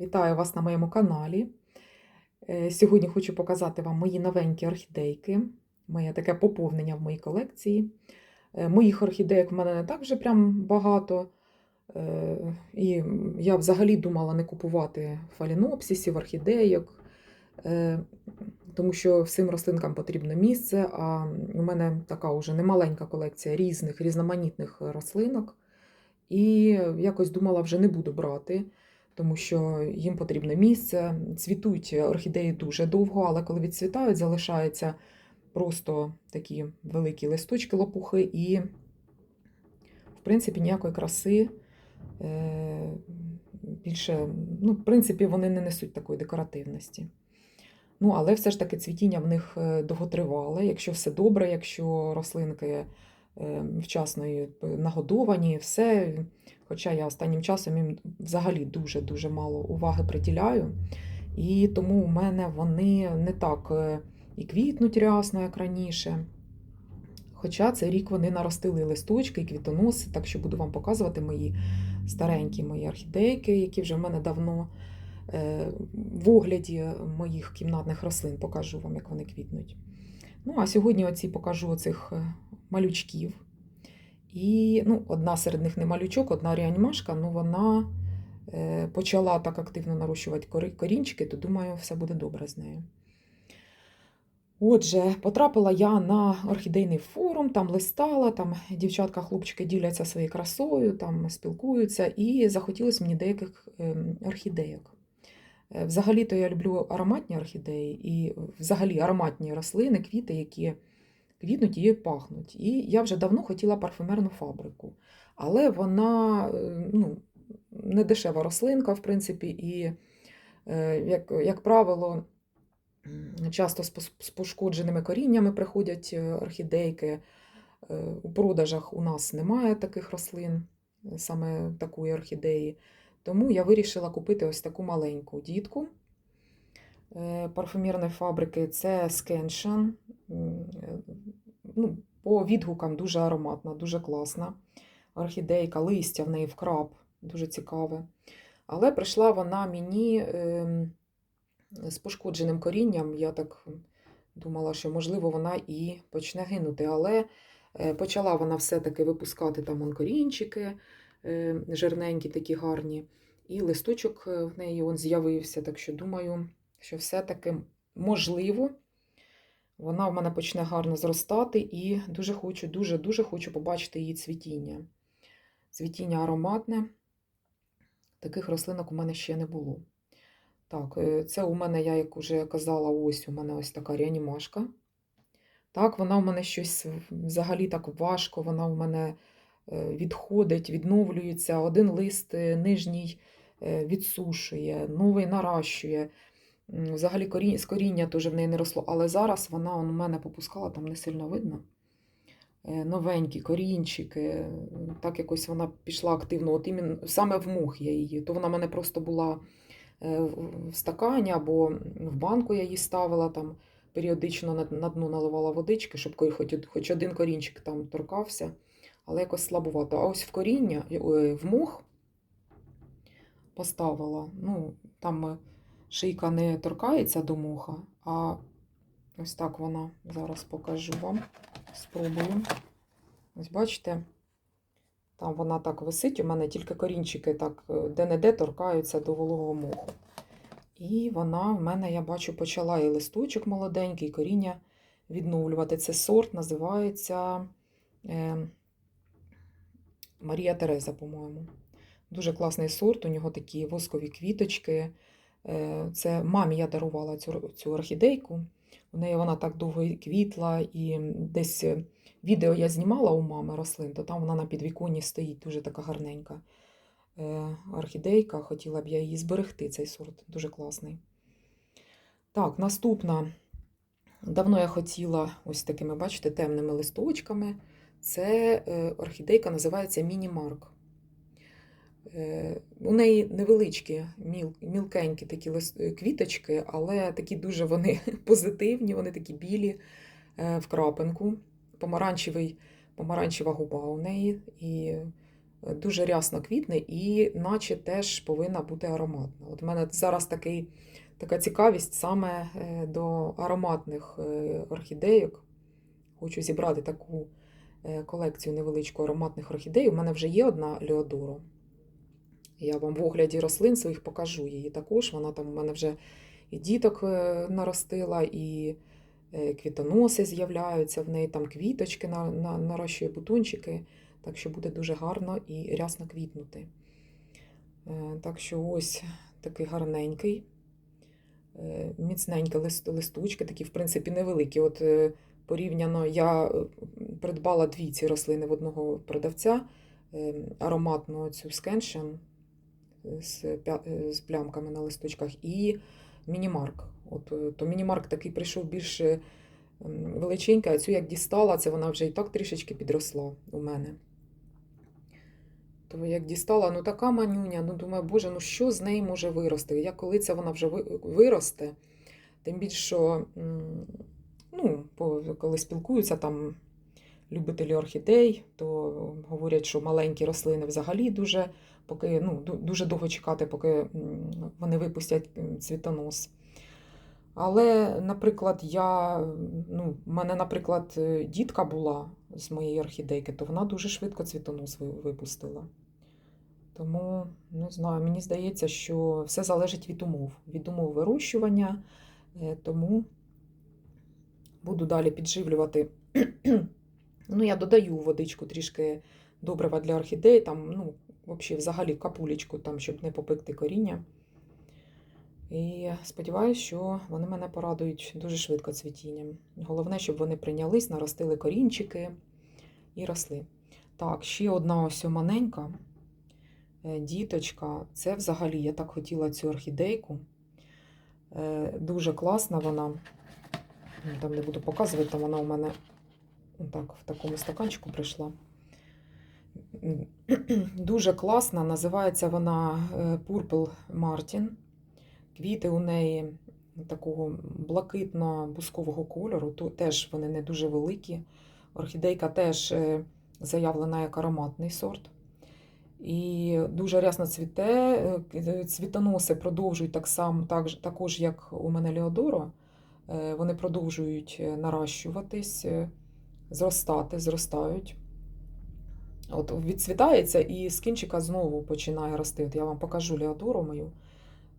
Вітаю вас на моєму каналі. Е, Сьогодні хочу показати вам мої новенькі орхідейки, моє таке поповнення в моїй колекції. Е, Моїх орхідеїк в мене не так вже прям багато. Е, І я взагалі думала не купувати фалінопсисів, орхідейок, тому що всім рослинкам потрібно місце. А у мене така вже немаленька колекція різних, різноманітних рослинок. І якось думала, вже не буду брати тому що їм потрібне місце. Цвітуть орхідеї дуже довго, але коли відцвітають, залишаються просто такі великі листочки лопухи, і, в принципі, ніякої краси е, більше, ну, в принципі, вони не несуть такої декоративності. Ну, але все ж таки цвітіння в них е, довготривале. Якщо все добре, якщо рослинки вчасно і нагодовані, все. Хоча я останнім часом їм взагалі дуже-дуже мало уваги приділяю. І тому у мене вони не так е, і квітнуть рясно, як раніше. Хоча цей рік вони наростили листочки і квітоноси, так що буду вам показувати мої старенькі мої орхідейки, які вже в мене давно е, в огляді моїх кімнатних рослин покажу вам, як вони квітнуть. Ну, а сьогодні оці покажу оцих е, малючків. І ну, одна серед них не малючок, одна реанімашка, ну вона е, почала так активно нарощувати корінчики, то думаю, все буде добре з нею. Отже, потрапила я на орхідейний форум, там листала, там дівчатка, хлопчики діляться своєю красою, там спілкуються, і захотілося мені деяких ем, орхідейок. Е, Взагалі-то я люблю ароматні орхідеї і взагалі ароматні рослини, квіти, які квітнуть і пахнуть. І я вже давно хотіла парфюмерну фабрику. Але вона е, ну, не дешева рослинка, в принципі, і, е, як, як правило, часто з пошкодженими коріннями приходять е, орхідейки. У продажах у нас немає таких рослин, саме такої орхідеї. Тому я вирішила купити ось таку маленьку дітку парфумерної фабрики. Це Скеншан. Ну, по відгукам дуже ароматна, дуже класна. Орхідейка, листя в неї вкраб, дуже цікаве. Але прийшла вона мені ем, з пошкодженим корінням. Я так думала, що, можливо, вона і почне гинути. Але е, почала вона все-таки випускати там он корінчики, е, жирненькі, такі гарні. І листочок е, в неї з'явився. Так що думаю, що все-таки можливо, вона в мене почне гарно зростати і дуже хочу, дуже-дуже хочу побачити її цвітіння. Цвітіння ароматне. Таких рослинок у мене ще не було. Так, е, це у мене, я як вже казала, ось у мене ось така реанімашка. Так, вона у мене щось взагалі так важко, вона у мене е, відходить, відновлюється. Один лист е, нижній відсушує, новий наращує. Взагалі коріння, з коріння теж в неї не росло, але зараз вона у мене попускала, там не сильно видно. Е, Новенькі корінчики, е, так якось вона пішла активно, от іменно, саме в мох я її. То вона в мене просто була е, в стакані або в банку я її ставила, там періодично на, на дно наливала водички, щоб хоч, один корінчик там торкався, але якось слабувато. А ось в коріння, в мох поставила. Ну, там е, шийка не торкається до муха, а ось так вона зараз покажу вам. Спробую. Ось бачите, там вона так висить, у мене тільки корінчики так е, де-не-де торкаються до вологого моху. І вона в мене, я бачу, почала і листочок молоденький, і коріння відновлювати. Це сорт називається е, Марія Тереза, по-моєму. Дуже класний сорт, у нього такі воскові квіточки. Е, Це мамі я дарувала цю, цю орхідейку. У неї вона так довго квітла, і десь е, відео я знімала у мами рослин, то там вона на підвіконні стоїть, дуже така гарненька е, орхідейка. Хотіла б я її зберегти, цей сорт, дуже класний. Так, наступна. Давно я хотіла ось такими, бачите, темними листочками. Це орхідейка називається Міні-Марк. Е, У неї невеличкі, міл, мілкенькі такі е, квіточки, але такі дуже вони позитивні, вони такі білі е, в крапинку. Помаранчевий, помаранчева губа у неї. І дуже рясно квітне і наче теж повинна бути ароматна. От в мене зараз такий, така цікавість саме до ароматних орхідейок. Хочу зібрати таку колекцію невеличку ароматних орхідей. У мене вже є одна Леодоро. Я вам в огляді рослин своїх покажу її також. Вона там у мене вже і діток е, наростила, і е, квітоноси з'являються в неї, там квіточки на, на, нарощує бутончики, так що буде дуже гарно і рясно квітнути. Е, Так що ось такий гарненький, міцненькі лист- листочки, такі, в принципі, невеликі. От порівняно я придбала дві ці рослини в одного продавця ароматну цю скеншен з, е, з плямками на листочках і мінімарк. От, е, то мінімарк такий прийшов більш е, величенький, а цю як дістала, це вона вже і так трішечки підросла у мене. То як дістала, ну така манюня, ну думаю, боже, ну що з неї може вирости? Я коли це вона вже виросте, тим більше, що ну, коли спілкуються там любителі орхідей, то говорять, що маленькі рослини взагалі дуже, поки, ну, дуже довго чекати, поки вони випустять цвітонос. Але, наприклад, я, ну, в мене, наприклад, е, дітка була з моєї орхідейки, то вона дуже швидко цвітонос випустила. Тому, не знаю, мені здається, що все залежить від умов, від умов вирощування, е, тому буду далі підживлювати. Ну, я додаю водичку трішки добрива для орхідей, там, ну, взагалі, взагалі капулечку, там, щоб не попекти коріння. І сподіваюся, що вони мене порадують дуже швидко цвітінням. Головне, щоб вони прийнялись, наростили корінчики і росли. Так, ще одна ось маленька е, діточка. Це взагалі я так хотіла цю орхідейку. Е, Дуже класна вона. Там не буду показувати, там вона у мене так, в такому стаканчику прийшла. Дуже класна. Називається вона е, Purple Martin. Квіти у неї такого блакитно-бускового кольору, то теж вони не дуже великі. Орхідейка теж е, заявлена як ароматний сорт. І дуже рясно цвіте. Е, Цвітоноси продовжують так само, так, також, як у мене Леодоро. Е, Вони продовжують наращуватись, зростати, зростають. От відцвітається і з кінчика знову починає рости. От я вам покажу Леодору мою.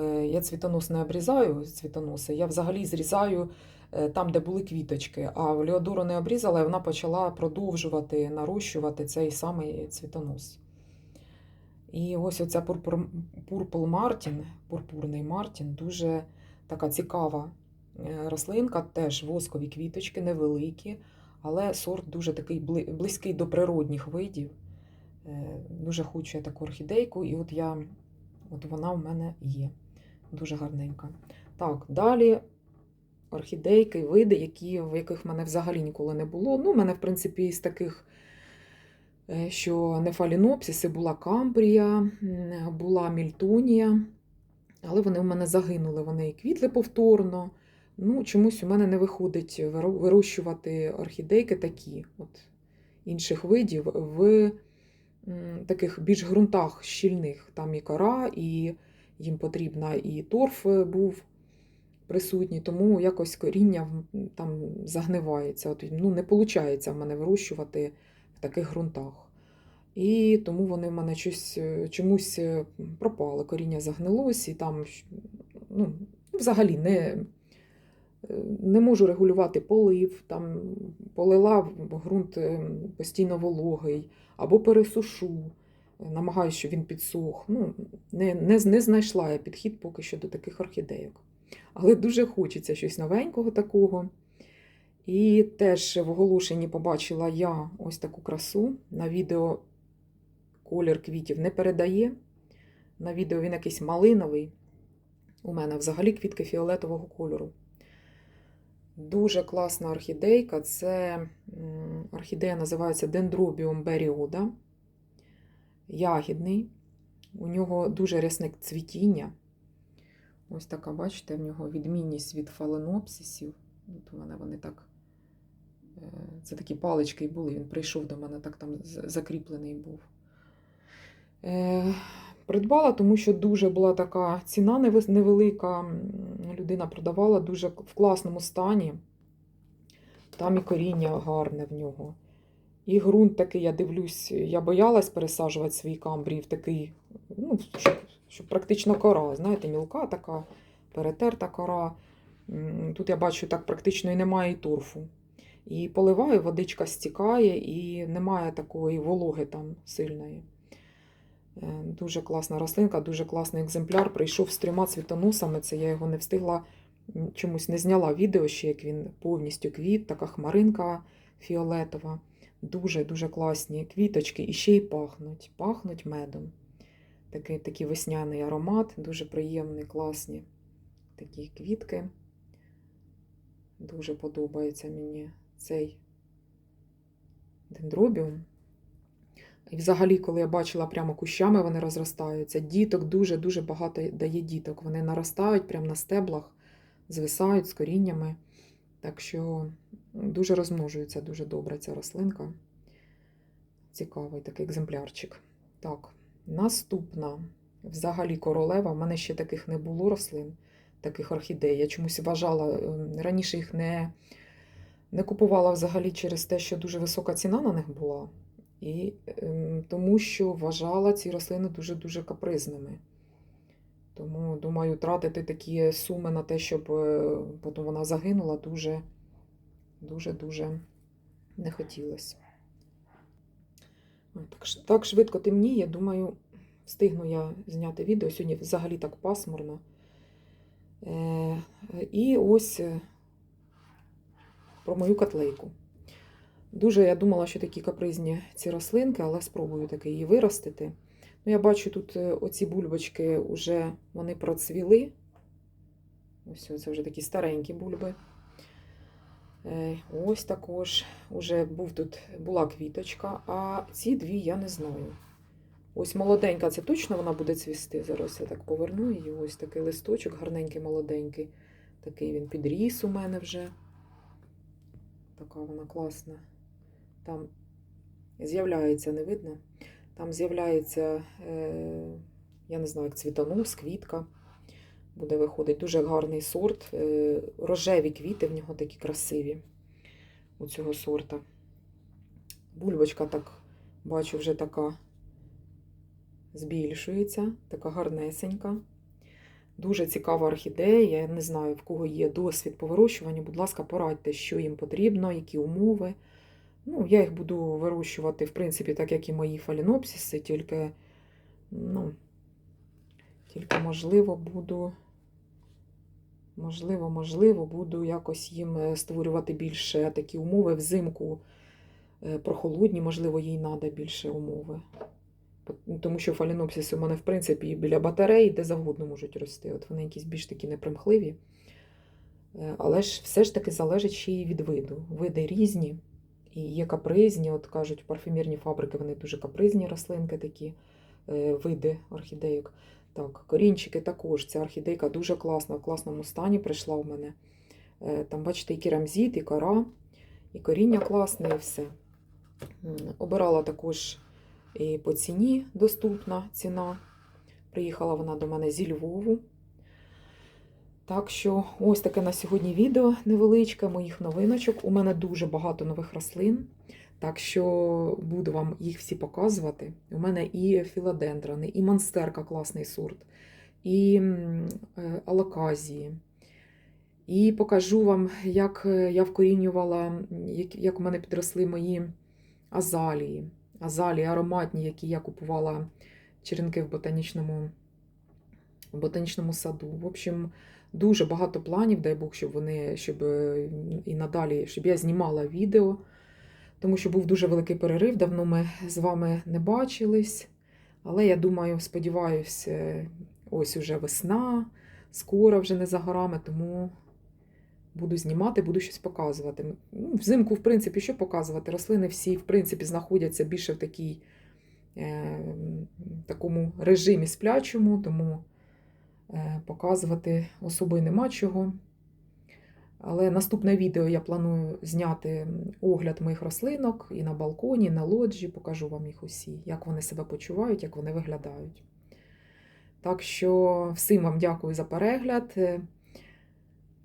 Е, Я цвітонос не обрізаю, цвітоноси. Я взагалі зрізаю е, там, де були квіточки. А в Леодору не обрізала, і вона почала продовжувати нарощувати цей самий цвітонос. І ось оця Purple Martin, пурпурний Мартін, дуже така цікава е, рослинка, теж воскові квіточки, невеликі, але сорт дуже такий близький до природних видів. Е, Дуже хочу я таку орхідейку, і от я, от вона в мене є. Дуже гарненька. Так, далі орхідейки, види, які, в яких в мене взагалі ніколи не було. Ну, в мене, в принципі, із таких, е, що не фалінопсиси, була камбрія, була мільтонія, але вони в мене загинули, вони і квітли повторно. Ну, чомусь у мене не виходить вирощувати орхідейки такі, от інших видів, в таких більш ґрунтах щільних. Там і кора, і їм потрібна, і торф е, був присутній, тому якось коріння там загнивається. От, ну, не виходить в мене вирощувати в таких ґрунтах. І тому вони в мене щось, е, чомусь е, пропали. Коріння загнилось, і там ну, взагалі не, не можу регулювати полив, там полила ґрунт е, постійно вологий, або пересушу, е, намагаюся, щоб він підсох. Ну, не, не, не знайшла я підхід поки що до таких орхідейок. Але дуже хочеться щось новенького такого. І теж в оголошенні побачила я ось таку красу. На відео колір квітів не передає. На відео він якийсь малиновий. У мене взагалі квітки фіолетового кольору. Дуже класна орхідейка. Це орхідея називається Dendrobium berioda. Ягідний. У нього дуже рясне цвітіння. Ось така, бачите, в нього відмінність від фаленопсисів. От у мене вони так. е, Це такі палички були. Він прийшов до мене, так там закріплений був. Придбала, тому що дуже була така ціна невелика. Людина продавала дуже в класному стані. Там і коріння гарне в нього. І ґрунт такий, я дивлюсь, я боялась пересаджувати свій камбрій в такий, ну, щоб, щоб практично кора. Знаєте, мілка така, перетерта кора. Тут я бачу, так практично і немає і торфу. І поливаю, водичка стікає, і немає такої вологи там сильної. Е, Дуже класна рослинка, дуже класний екземпляр. Прийшов з трьома цвітоносами. Це я його не встигла чомусь не зняла відео ще, як він повністю квіт, така хмаринка фіолетова. Дуже-дуже класні квіточки і ще й пахнуть. Пахнуть медом. Такий, такий весняний аромат, дуже приємний, класні такі квітки. Дуже подобається мені цей дендробіум. І взагалі, коли я бачила прямо кущами, вони розростаються. Діток дуже-дуже багато дає діток. Вони наростають прямо на стеблах, звисають з коріннями. Так що дуже розмножується дуже добре ця рослинка. Цікавий такий екземплярчик. Так, наступна. Взагалі королева. У мене ще таких не було рослин, таких орхідей. Я чомусь вважала, ем, раніше їх не, не купувала взагалі через те, що дуже висока ціна на них була. І ем, тому що вважала ці рослини дуже-дуже капризними. Тому, думаю, тратити такі суми на те, щоб е, потім вона загинула, дуже, дуже-дуже не хотілося. Так, так швидко темніє, думаю, встигну я зняти відео. Сьогодні взагалі так пасмурно. Е, і ось е, про мою котлейку. Дуже я думала, що такі капризні ці рослинки, але спробую таки її виростити. Ну, я бачу, тут е, оці бульбочки вже вони процвіли. Ось це вже такі старенькі бульби. Е, Ось також уже був тут, була квіточка, а ці дві я не знаю. Ось молоденька, це точно вона буде цвісти. Зараз я так поверну її. Ось такий листочок, гарненький, молоденький. Такий він підріс у мене вже. Така вона класна. Там з'являється, не видно. Там з'являється, е, я не знаю, як цвітонос, квітка. Буде виходить дуже гарний сорт. Е, рожеві квіти в нього такі красиві у цього сорта. Бульбочка так, бачу, вже така збільшується, така гарнесенька. Дуже цікава орхідея. Я не знаю, в кого є досвід по вирощуванню. Будь ласка, порадьте, що їм потрібно, які умови. Ну, я їх буду вирощувати, в принципі, так як і мої фалінопсиси, тільки, ну, тільки, можливо, буду. Можливо, можливо, буду якось їм е, створювати більше такі умови взимку е, прохолодні, можливо, їй треба більше умови. Тому що фалінопсиси у мене, в принципі, біля батарей, де завгодно можуть рости. От вони якісь більш такі непримхливі. Е, Але ж все ж таки залежить ще й від виду. Види різні. І є капризні, от кажуть, парфюмерні фабрики, вони дуже капризні рослинки, такі е, види орхідейок. Так, корінчики також. Ця орхідейка дуже класна, в класному стані прийшла у мене. Е, Там, бачите, і керамзит, і кора, і коріння класне, і все. Обирала також і по ціні доступна ціна. Приїхала вона до мене зі Львову. Так що ось таке на сьогодні відео невеличке моїх новиночок. У мене дуже багато нових рослин. Так що буду вам їх всі показувати. У мене і філодендрони, і монстерка класний сорт, і е, алаказії. І покажу вам, як е, я вкорінювала, як у мене підросли мої азалії. Азалії ароматні, які я купувала черенки в ботанічному, в ботанічному саду. В общем, дуже багато планів, дай Бог, щоб вони щоб е, і надалі, щоб я знімала відео, тому що був дуже великий перерив. Давно ми з вами не бачились. Але я думаю, сподіваюся, ось уже весна, скоро вже не за горами, тому буду знімати, буду щось показувати. Ну, взимку, в принципі, що показувати? Рослини всі, в принципі, знаходяться більше в такій, е, такому режимі сплячому, тому е, показувати особи нема чого. Але наступне відео я планую зняти огляд моїх рослинок і на балконі, і на лоджі. Покажу вам їх усі, як вони себе почувають, як вони виглядають. Так що всім вам дякую за перегляд. Е,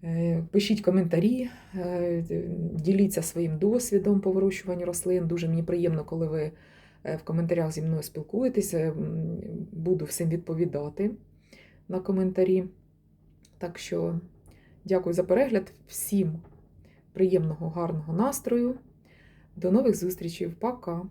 е, Пишіть коментарі, е, діліться своїм досвідом по вирощуванню рослин. Дуже мені приємно, коли ви е, в коментарях зі мною спілкуєтеся. Буду всім відповідати на коментарі. Так що дякую за перегляд. Всім приємного, гарного настрою. До нових зустрічей. Пока!